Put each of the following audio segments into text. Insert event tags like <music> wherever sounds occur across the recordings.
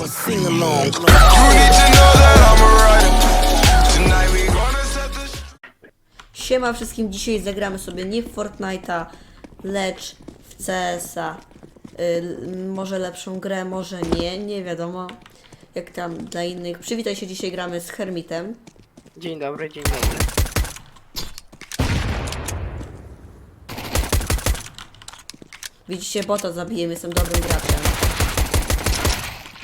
for sing along. You need to know that I'm a rider. Tonight we gonna set the Siema wszystkim, dzisiaj zagramy sobie nie w Fortnite'a, lecz w CS-a. Y, może lepszą grę, może nie, nie wiadomo. Jak tam dla innych. Przywitaj się, dzisiaj gramy z Hermitem. Dzień dobry, dzień dobry. Widzicie, bota zabiję, jestem dobrym graczem.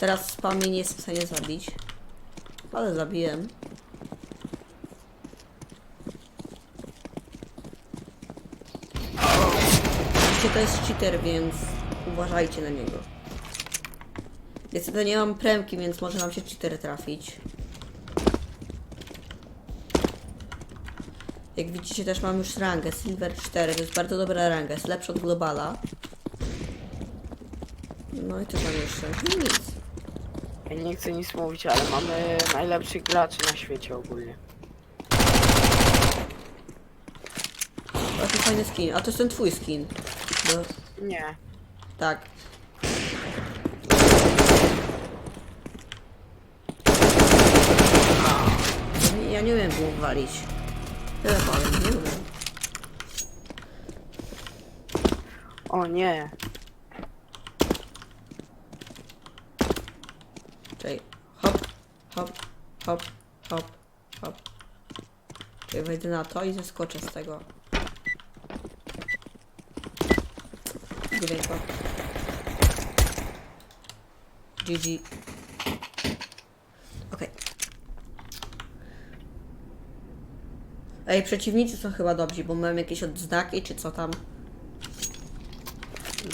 Teraz spam mnie nie jest w stanie zabić. Ale zabiłem. Widzicie, to jest cheater, więc uważajcie na niego. Niestety nie mam premki, więc może nam się cheater trafić. Jak widzicie też mam już rangę Silver 4, to jest bardzo dobra ranga, jest lepsza od Globala. No i co tam jeszcze? No nic. Ja nie chcę nic mówić, ale mamy najlepszych graczy na świecie ogólnie. A to fajny skin. A to jest ten twój skin. No, Nie. tak. Nie, Ja nie umiem było walić. Tyle powiem, nie umiem. O nie. Czekaj. Hop, hop, hop, hop, hop. Czekaj, wejdę na to i zeskoczę z tego. Dźwięko. GG. Okej. Ej, przeciwnicy są chyba dobrzy, bo mam jakieś odznaki, czy co tam?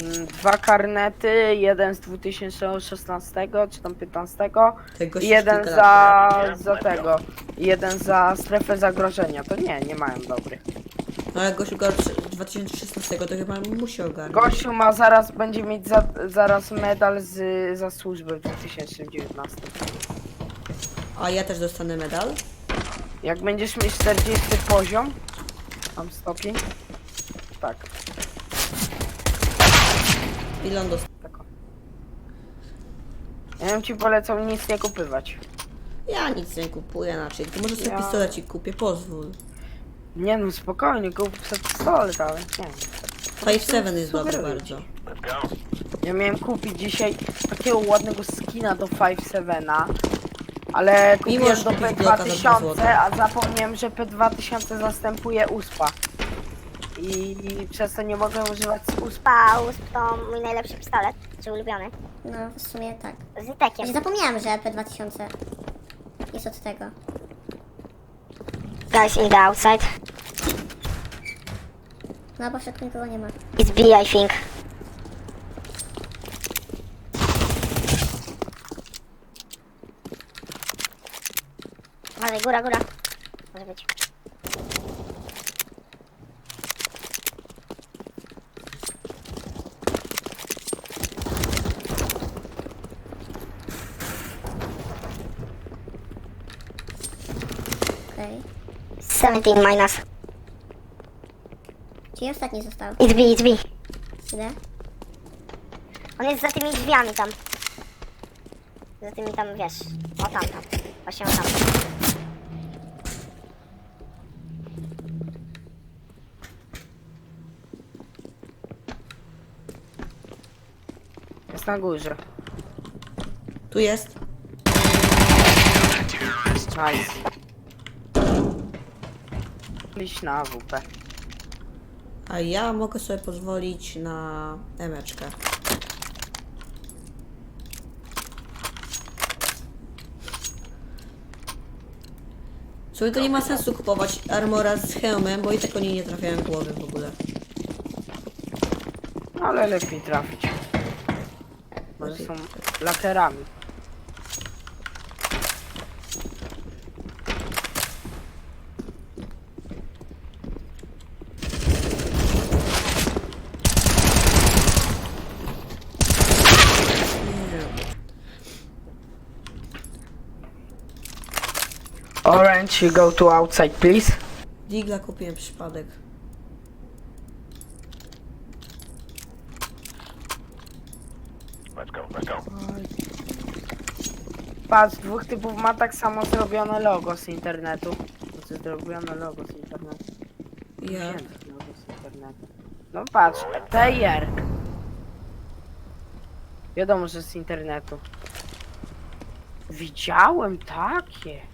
Mm, Dwa karnety, jeden z 2016 czy tam 15 Te goście i jeden kilka za, lat za tego. Jeden za strefę zagrożenia. To nie, nie mają dobrych. No ale gościu gorszy 2016 to chyba musi ogarnąć. Gościu ma zaraz, będzie mieć za, zaraz medal z, za służbę w 2019. A ja też dostanę medal? Jak będziesz mieć 40 poziom, tam stopień, tak, Ile on dostał? tak. o. Ja bym ci polecał nic nie kupywać. Ja nic nie kupuję raczej. To może sobie Ja- pistolecik kupię, pozwól. Nie no, spokojnie, kup sobie pistolet, ale nie. 5-7 jest dobry Sugeruję bardzo. Ja miałem kupić dzisiaj takiego ładnego skina do 5-7, ale kupiłem możesz do kupić bloka za dwa P2000, złote. a zapomniałem, że P2000 zastępuje USPA. I przez to nie mogę używać USPA. Paus to mój najlepszy pistolet, czy ulubiony. No, w sumie tak. Z Itekiem. Ja zapomniałam, że P2000 jest od tego. Guys in the outside. No, bo w środku nikogo nie ma. It's B, I think. Ale góra, góra. Może być. Okej. 17 minus. Czyli ostatni został. It's B, it's B. Ile? On jest za tymi drzwiami tam. Za tymi tam, wiesz. O tam, tam. Właśnie o tam. Jest na górze. Tu jest. Nice. Iść na AWP. A ja mogę sobie pozwolić na emeczkę. Sobie to nie ma sensu kupować armora z hełmem, bo i tak oni nie trafiają głowy w ogóle. No, ale lepiej trafić. Może są lakerami. Orange, you go to outside, please. Digla kupiłem przypadek. Let's go, let's go. Patrz, dwóch typów ma tak samo zrobione logo z internetu. Znaczy zrobione logo z internetu. Ja. Wzięte logo z internetu. No patrz, TR. Wiadomo, że z internetu. Widziałem takie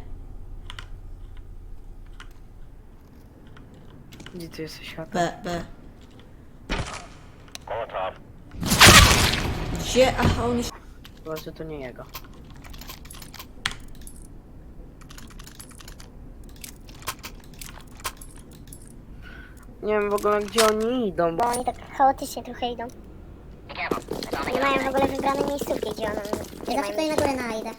Ty jesteś światło? B, B. Gdzie? Aha, on jest... Chyba, że to nie jego. Nie wiem w ogóle gdzie oni idą, bo Bo oni tak chaotycznie trochę idą. Nie mają w ogóle wybranej miejscówki, gdzie one... Gdzie Ja zawsze tutaj na górę na idę.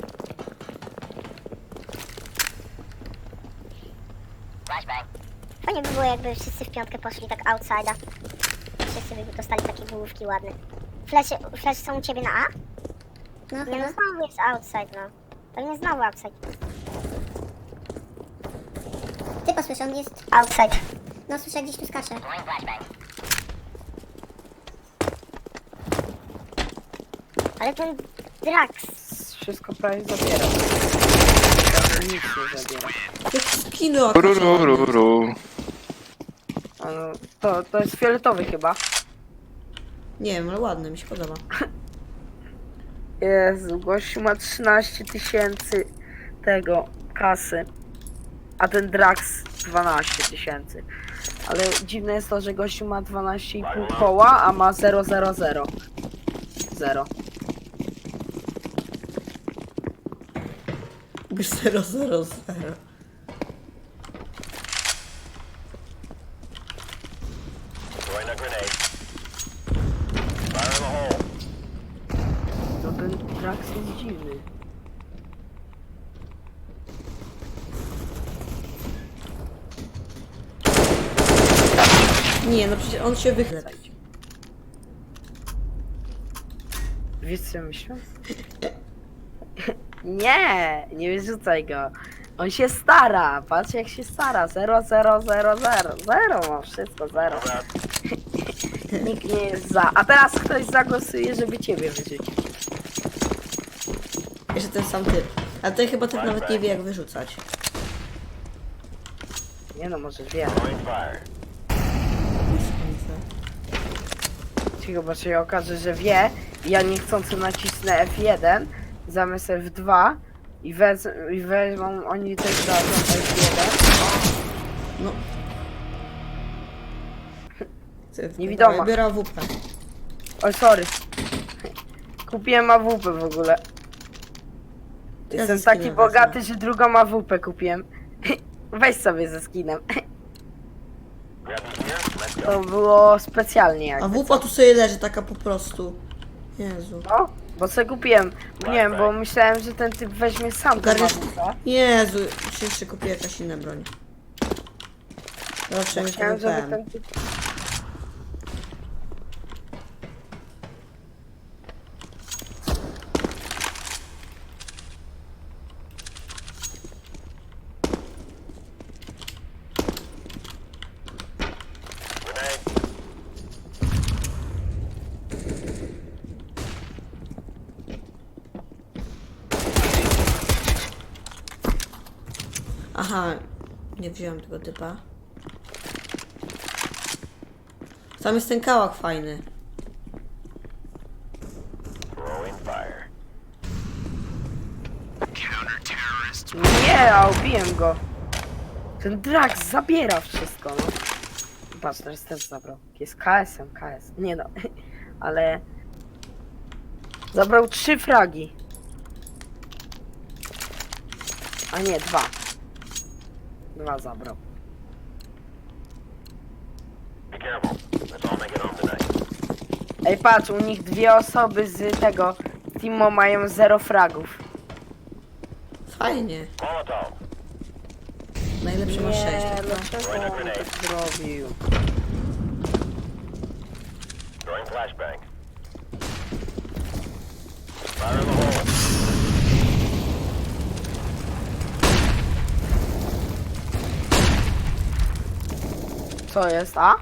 Fajnie by było jakby wszyscy w piątkę poszli tak outside'a. Wszyscy by dostali takie główki ładne. Flash, flash są u ciebie na A? No Nie no, chyba. znowu jest outside, no. Pewnie znowu outside. Ty posłysz, on jest... Outside. No słyszę gdzieś tu skacze. Ale ten Drax, wszystko prawie zabiera. Nic nie zabiera. Jak skiny Ruru, no, to, to jest fioletowy chyba. Nie wiem, ale ładny, mi się podoba. <laughs> Jezu, gościu ma 13 tysięcy tego kasy. A ten Drax 12 tysięcy. Ale dziwne jest to, że gościu ma 12,5 koła, a ma 000. 0. 0, 0, 0. No ten Drax jest dziwny. Nie, no przecież on się wychyla. Wiesz co ja myślę? <laughs> Nie, nie wyrzucaj go. On się stara, patrz jak się stara. 0, 0, 0, 0. 0 ma wszystko, 0. <laughs> Nikt nie jest za. A teraz ktoś zagłosuje, żeby ciebie wyrzucić. Jeszcze ten sam typ. A ten chyba typ nawet nie wie jak wyrzucać. Nie no, może wie. Cicho, bo się okaże, że wie. i Ja niechcący nacisnę F1 zamiast F2 i, wez, i wezmą oni też razem F1. No. <laughs> Niewidoma. Biorę WP. Oj, sorry. Kupiłem AWP w ogóle. Jestem taki bogaty, że drugą AWP kupiłem. <laughs> Weź sobie ze skinem. <laughs> To było specjalnie jak. A WP tu sobie leży taka po prostu. Jezu. No, bo sobie kupiłem. Nie wiem, bo myślałem, że ten typ weźmie sam tę Ogarniesz... AWP. Jezu, się jeszcze kupię jakaś inna broń. Mieć Chciałem, żeby ten typ... Aha, nie wziąłem tego typa. Tam jest ten kałak fajny. Nie, a ubiłem go. Ten Drax zabiera wszystko, no. Patrz, teraz też zabrał. Jest KS-em, KS. Nie no, <laughs> ale... Zabrał trzy fragi. A nie, dwa. Dwa zabrał. Ej, patrz, u nich dwie osoby z tego Timo mają zero fragów. Fajnie. Najlepszy ma 6. Nie, dlaczego on tak zrobił? Throwing flashbang. Co jest, a?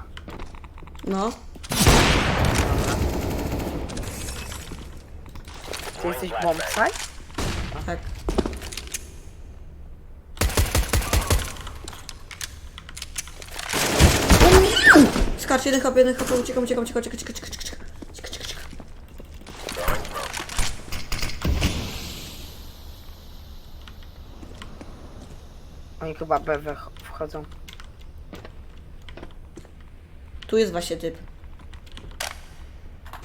No. Ty jesteś bombsite? Tak. Skacz, jeden hop, jeden hop, uciekam, uciekam, uciekam, uciekam, uciekam, uciekam, uciekam. Oni chyba B wchodzą. Tu jest właśnie typ.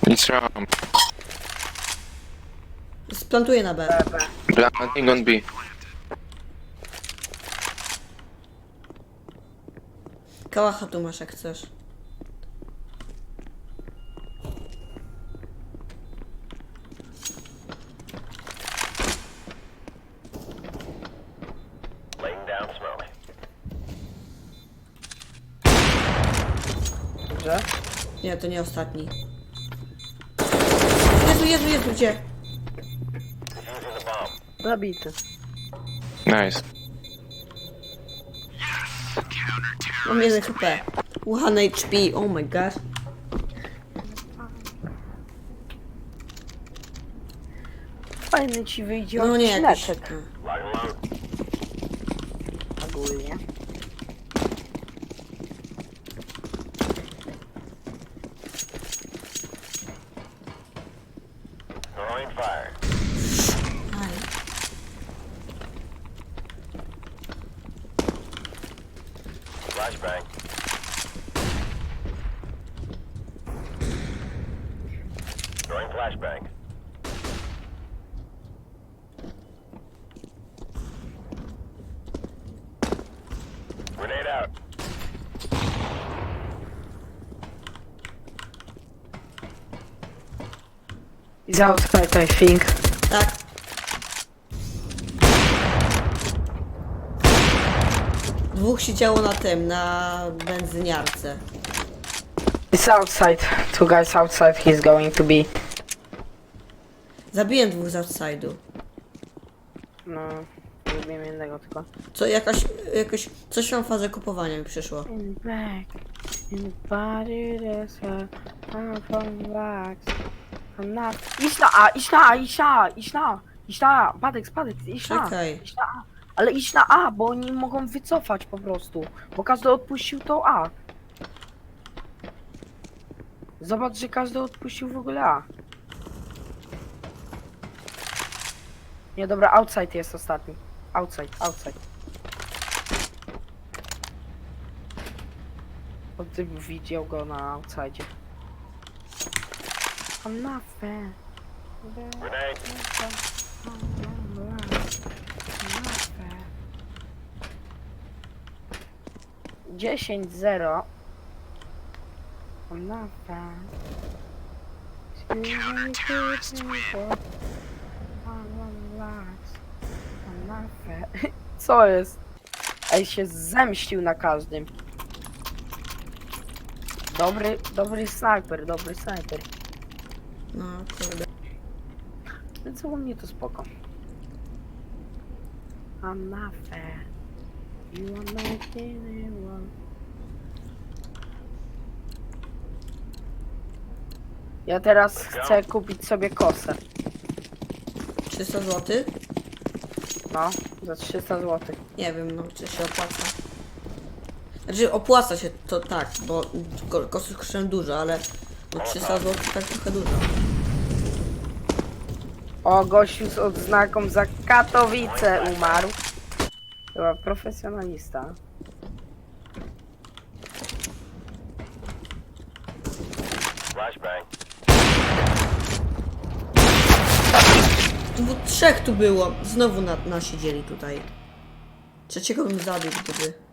It's round. Splantuję na B. B, B. Planting on B. Kałacha tu masz jak chcesz. Laying down smoke. Dobrze? Nie, to nie ostatni. Jezu, Jezu, Jezu, gdzie? Zabity. Nice. Mam jeden HP. One HP, oh my god. Fajny ci wyjdzie No nie, jakiś... odcineczek ogólnie. Throwing fire. Aj. Flashbang. Throwing flashbang. Grenade out. Is outside, I think. Tak. Dwóch siedziało na tym, na benzyniarce. It's outside. Two guys outside. He's going to be. Zabiłem dwóch z outside'u. No, lubię jednego tylko. Co, jakaś, jakaś, coś mam fazę kupowania mi przyszło. In back, in the body that's I'm from. Not. Idź na A, idź na A, idź na A, idź na A, idź na A, Badek, spadek, idź na A, Czekaj. idź na A. Ale idź na A, bo oni mogą wycofać po prostu, bo każdy odpuścił to A. Zobacz, że każdy odpuścił w ogóle A. Nie, dobra, outside jest ostatni. Outside, outside. Bo ty widział go na outside. I'm not fair. Grenade. Dziesięć zero. I'm not fair. Excuse me, excuse me I'm not fair. <laughs> Co jest? Ej, się zemścił na każdym. Dobry, dobry snajper, dobry snajper. No, kurde. Więc u mnie to spoko. I'm not fair. You are it wrong. Ja teraz chcę kupić sobie kosę. 300 zł? No, za 300 zł. Nie wiem, no, czy się opłaca. Znaczy, opłaca się to tak, bo ko- kosy kosztują dużo, ale no 300 zł tak trochę dużo. O, gościu z odznaką za Katowice umarł. Chyba profesjonalista. Flashbang. Dwu, trzech tu było. Znowu na, nas siedzieli tutaj. Trzeciego bym zabił, gdyby.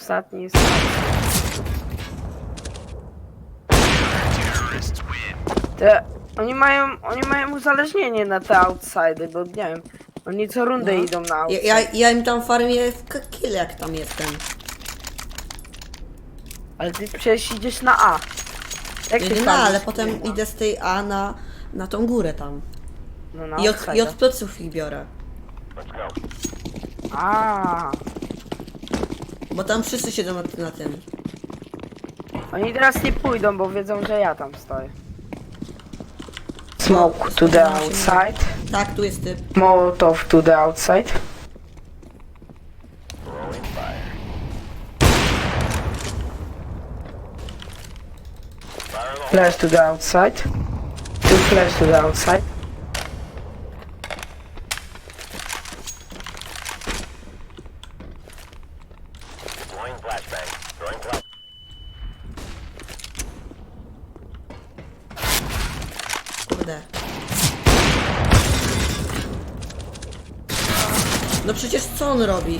Ostatni jest... Te, oni mają, oni mają uzależnienie na te outside, bo nie wiem, oni co rundę No. idą na Ja, outside. ja, ja im tam farmię w k- kill jak tam jestem. Ale ty przecież idziesz na A. Jak ty no, farmisz? ale potem idę z tej A na, na tą górę tam. No, na I od, outside. I od pleców ich biorę. Let's go. A, Bo tam wszyscy siedzą na, na tym. oni teraz nie pójdą, bo wiedzą, że ja tam stoję. Smoke to the outside. Tak, tu jest typ. Molotov to the outside. Flash to the outside. Two flash to the outside. Deploying flashbang. Throwing flash. Kurde. No przecież co on robi?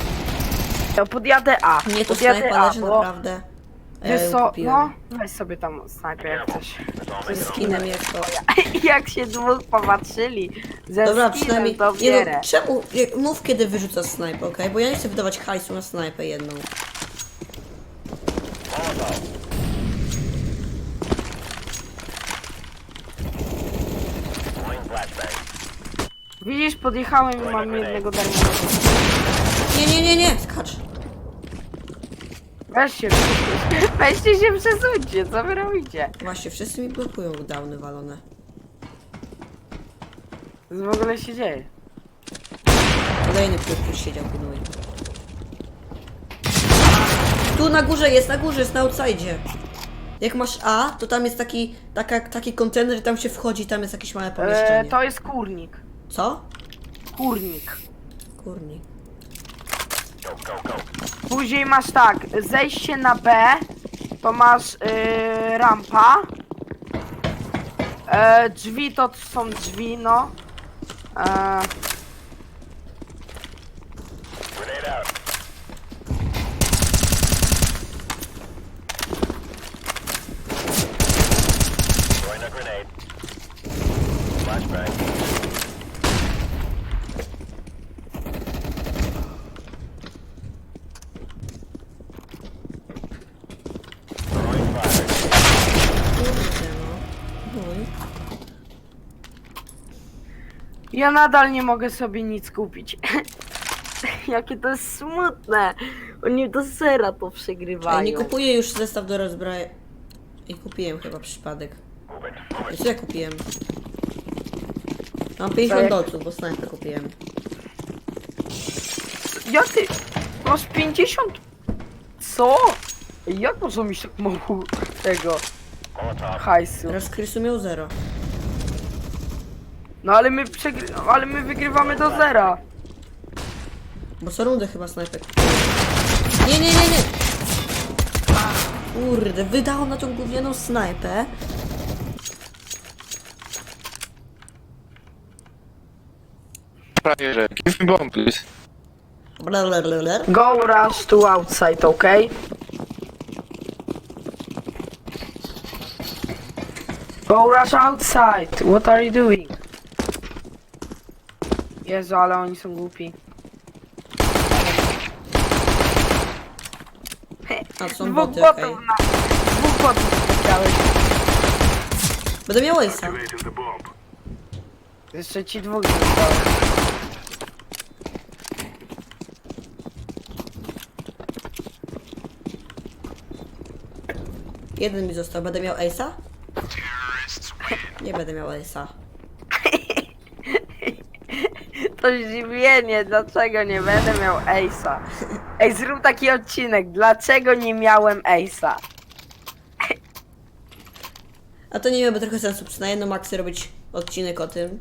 Ja podjadę A. Mnie to podjadę snajpa A, leży bo naprawdę. Ja wiesz ją co, kupiłem. no, weź sobie tam snajper jak coś. Ze skinem jest to. <laughs> jak się dwóch popatrzyli ze Dobra, skinem, przynajmniej. to Nie bierę. no, czemu? jak- Mów kiedy wyrzuca snajpę, okej? Bo ja nie chcę wydawać hajsu na snajpę jedną. Widzisz, podjechałem i mam jednego darmowego. Nie, nie, nie, nie, skacz. Weźcie, <laughs> weźcie się przesuńcie, co wy robicie? Właśnie, wszyscy mi blokują downy walone. Co w ogóle się dzieje? Kolejny już siedział, pilnuje. Tu na górze jest, na górze jest, na outside. Jak masz A, to tam jest taki, taka, taki kontener, tam się wchodzi, tam jest jakieś małe E, pomieszczenie. to jest kurnik. Co? Kurnik. Kurni. Później masz tak, zejście na B, to masz yy, rampa. E, drzwi to są drzwi, no. E, Grenade out. Throwing a grenade. Flashbang. Throwing fire. Kurde, no. Chuj. Ja nadal nie mogę sobie nic kupić. <laughs> Jakie to jest smutne. Oni do zera to przegrywają. Ej, nie kupuję już zestaw do rozbrajania. I kupiłem chyba przypadek. Co ja kupiłem? Mam 50 jak- dolców, bo snajpę kupiłem. Jak ty? Masz 50? Co? Jak można mi tak <laughs> mało tego hajsu? Teraz Krysu miał zero. No ale my przegry... ale my wygrywamy do zera. Bo co rundę chyba kupiłem. Nie, nie, nie, nie! Kurde, wydał na tą gównianą snajpę. Frajerze, give me bomb, please. Blablabla. Go rush to outside, okay? Go rush outside. What are you doing? Jezu, ale oni są głupi. A, są Dwóch boty, botów okej. na... Dwóch botów widziałeś. Będę miał Ace'a. Jeszcze ci dwóch zostało. Jeden mi został. Będę miał Ace'a? Nie będę miał Ace'a. To zdziwienie, dlaczego nie będę miał Ace'a. Ej, zrób taki odcinek, dlaczego nie miałem Ace'a. A to nie miałoby trochę sensu przy na jedną akcję robić odcinek o tym.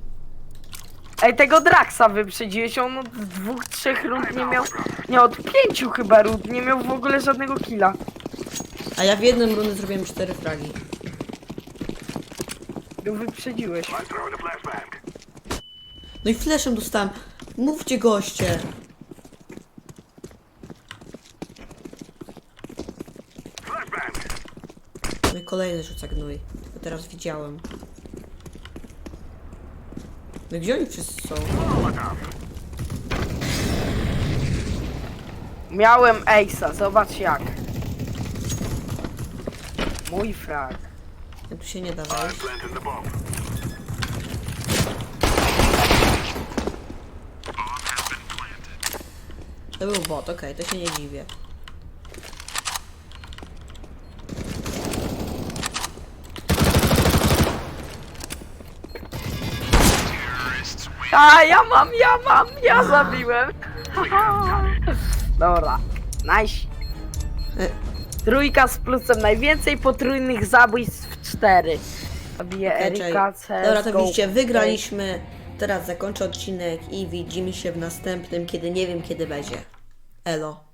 Ej, tego Draxa wyprzedziłeś, on od dwóch, trzech rund nie miał, nie, od pięciu chyba rund nie miał w ogóle żadnego killa. A ja w jednym rundę zrobiłem cztery fragi. Go wyprzedziłeś. No i fleszem dostałem. Mówcie goście. No i kolejny rzuca gnój. Tylko teraz widziałem. No gdzie oni wszyscy są? Miałem Ace'a, zobacz jak. Mój frag. Ja tu się nie da wejść. To był bot, okej, to się nie dziwię. A, ja mam, ja mam, ja zabiłem. <laughs> Dobra, nice. E. Trójka z plusem, najwięcej potrójnych zabójstw 4. Zabiję Okej, Erika, czekaj. CS, Dobra, to widzicie, wygraliśmy. Teraz zakończę odcinek i widzimy się w następnym, kiedy nie wiem kiedy będzie. Elo.